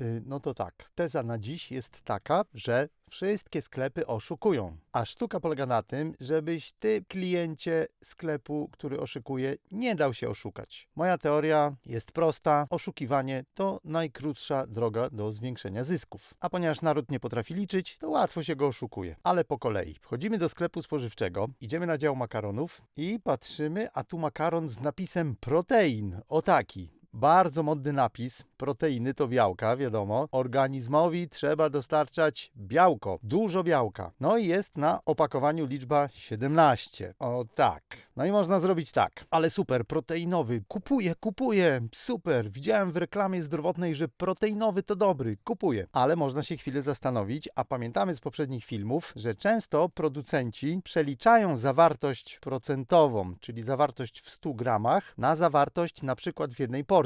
Y, No to tak. Teza na dziś jest taka, że wszystkie sklepy oszukują. A sztuka polega na tym, żebyś ty, kliencie sklepu, który oszukuje, nie dał się oszukać. Moja teoria jest prosta. Oszukiwanie to najkrótsza droga do zwiększenia zysków. A ponieważ naród nie potrafi liczyć, to łatwo się go oszukuje. Ale po kolei. Wchodzimy do sklepu spożywczego, idziemy na dział makaronów i patrzymy, a tu makaron z napisem protein. O taki. Bardzo modny napis. Proteiny to białka, wiadomo. Organizmowi trzeba dostarczać białko, dużo białka. No i jest na opakowaniu liczba 17. O tak. No i można zrobić tak. Ale super, proteinowy. Kupuję, kupuję. Super. Widziałem w reklamie zdrowotnej, że proteinowy to dobry. Kupuję. Ale można się chwilę zastanowić, a pamiętamy z poprzednich filmów, że często producenci przeliczają zawartość procentową, czyli zawartość w 100 gramach, na zawartość na przykład w jednej porcji,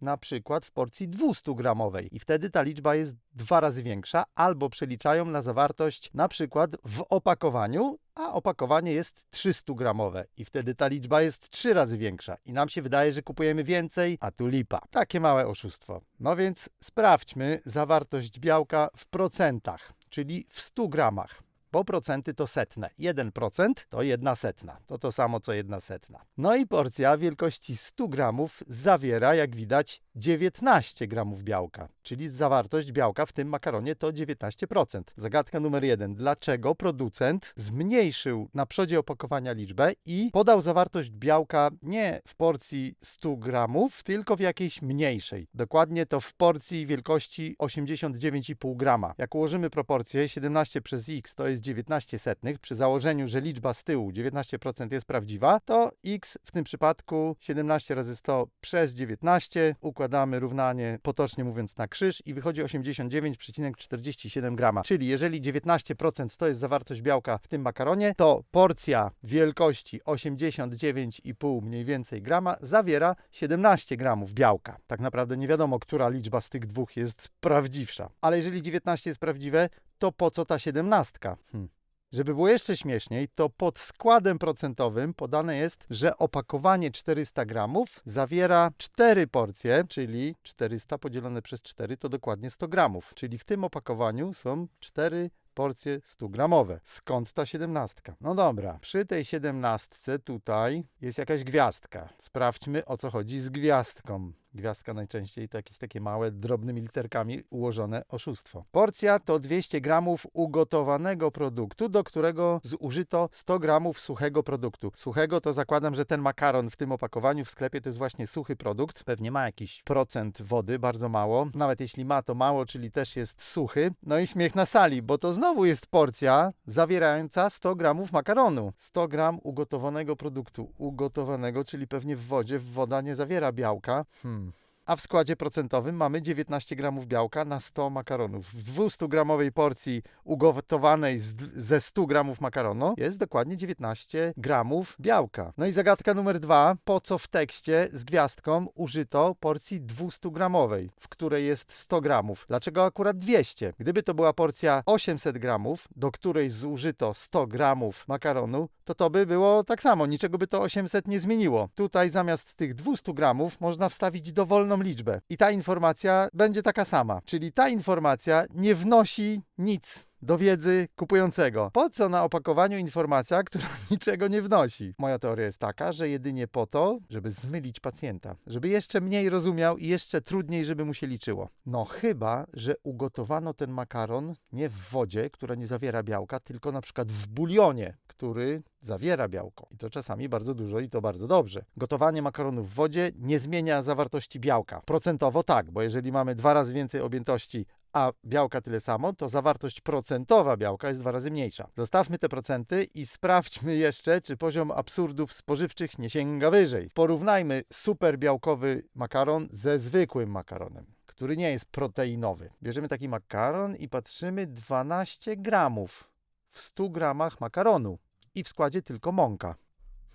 na przykład w porcji 200 gramowej. I wtedy ta liczba jest dwa razy większa, albo przeliczają na zawartość na przykład w opakowaniu, a opakowanie jest 300 gramowe i wtedy ta liczba jest trzy razy większa i nam się wydaje, że kupujemy więcej, a tu lipa. Takie małe oszustwo. No więc sprawdźmy zawartość białka w procentach, czyli w 100 gramach. Bo procenty to setne. 1% to jedna setna. To to samo co jedna setna. No i porcja wielkości 100 gramów zawiera, jak widać, 19 gramów białka. Czyli zawartość białka w tym makaronie to 19%. Zagadka numer jeden. Dlaczego producent zmniejszył na przodzie opakowania liczbę i podał zawartość białka nie w porcji 100 gramów, tylko w jakiejś mniejszej. Dokładnie to w porcji wielkości 89,5 grama. Jak ułożymy proporcje, 17 przez x to jest 19 setnych, przy założeniu, że liczba z tyłu 19% jest prawdziwa, to x w tym przypadku 17 razy 100 przez 19, układamy równanie potocznie mówiąc na krzyż i wychodzi 89,47 grama. Czyli jeżeli 19% to jest zawartość białka w tym makaronie, to porcja wielkości 89,5 mniej więcej grama zawiera 17 gramów białka. Tak naprawdę nie wiadomo, która liczba z tych dwóch jest prawdziwsza. Ale jeżeli 19 jest prawdziwe, to po co ta 17? Hm. Żeby było jeszcze śmieszniej, to pod składem procentowym podane jest, że opakowanie 400 gramów zawiera 4 porcje, czyli 400 podzielone przez 4 to dokładnie 100 gramów. Czyli w tym opakowaniu są 4 porcje 100 gramowe. Skąd ta 17? No dobra, przy tej 17 tutaj jest jakaś gwiazdka. Sprawdźmy o co chodzi z gwiazdką. Gwiazdka najczęściej to jakieś takie małe, drobnymi literkami ułożone oszustwo. Porcja to 200 gramów ugotowanego produktu, do którego zużyto 100 gramów suchego produktu. Suchego to zakładam, że ten makaron w tym opakowaniu w sklepie to jest właśnie suchy produkt. Pewnie ma jakiś procent wody, bardzo mało. Nawet jeśli ma to mało, czyli też jest suchy. No i śmiech na sali, bo to znowu jest porcja zawierająca 100 gramów makaronu. 100 gram ugotowanego produktu. Ugotowanego, czyli pewnie w wodzie. Woda nie zawiera białka. Hmm. A w składzie procentowym mamy 19 gramów białka na 100 makaronów. W 200 gramowej porcji ugotowanej z, ze 100 gramów makaronu jest dokładnie 19 gramów białka. No i zagadka numer dwa. Po co w tekście z gwiazdką użyto porcji 200 gramowej, w której jest 100 gramów? Dlaczego akurat 200? Gdyby to była porcja 800 gramów, do której zużyto 100 gramów makaronu, to to by było tak samo, niczego by to 800 nie zmieniło. Tutaj zamiast tych 200 gramów można wstawić dowolną liczbę. I ta informacja będzie taka sama. Czyli ta informacja nie wnosi nic do wiedzy kupującego. Po co na opakowaniu informacja, która niczego nie wnosi? Moja teoria jest taka, że jedynie po to, żeby zmylić pacjenta, żeby jeszcze mniej rozumiał i jeszcze trudniej, żeby mu się liczyło. No chyba, że ugotowano ten makaron nie w wodzie, która nie zawiera białka, tylko na przykład w bulionie, który zawiera białko. I to czasami bardzo dużo i to bardzo dobrze. Gotowanie makaronu w wodzie nie zmienia zawartości białka. Procentowo tak, bo jeżeli mamy dwa razy więcej objętości a białka tyle samo, to zawartość procentowa białka jest dwa razy mniejsza. Zostawmy te procenty i sprawdźmy jeszcze, czy poziom absurdów spożywczych nie sięga wyżej. Porównajmy super białkowy makaron ze zwykłym makaronem który nie jest proteinowy. Bierzemy taki makaron i patrzymy 12 gramów w 100 gramach makaronu i w składzie tylko mąka.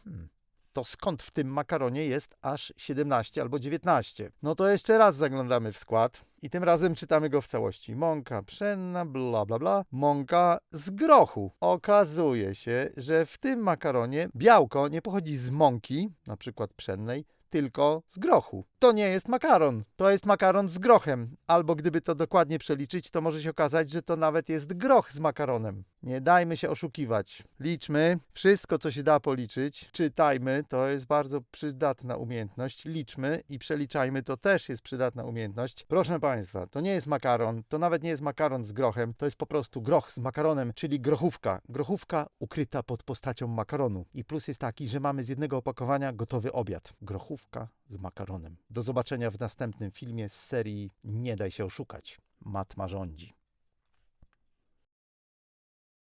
Hmm to skąd w tym makaronie jest aż 17 albo 19? No to jeszcze raz zaglądamy w skład i tym razem czytamy go w całości. Mąka pszenna, bla bla bla, mąka z grochu. Okazuje się, że w tym makaronie białko nie pochodzi z mąki, na przykład pszennej, tylko z grochu. To nie jest makaron. To jest makaron z grochem. Albo gdyby to dokładnie przeliczyć, to może się okazać, że to nawet jest groch z makaronem. Nie dajmy się oszukiwać. Liczmy wszystko, co się da policzyć. Czytajmy, to jest bardzo przydatna umiejętność. Liczmy i przeliczajmy, to też jest przydatna umiejętność. Proszę Państwa, to nie jest makaron, to nawet nie jest makaron z grochem, to jest po prostu groch z makaronem, czyli grochówka. Grochówka ukryta pod postacią makaronu. I plus jest taki, że mamy z jednego opakowania gotowy obiad. Grochówka z makaronem. Do zobaczenia w następnym filmie z serii Nie daj się oszukać. Matma rządzi.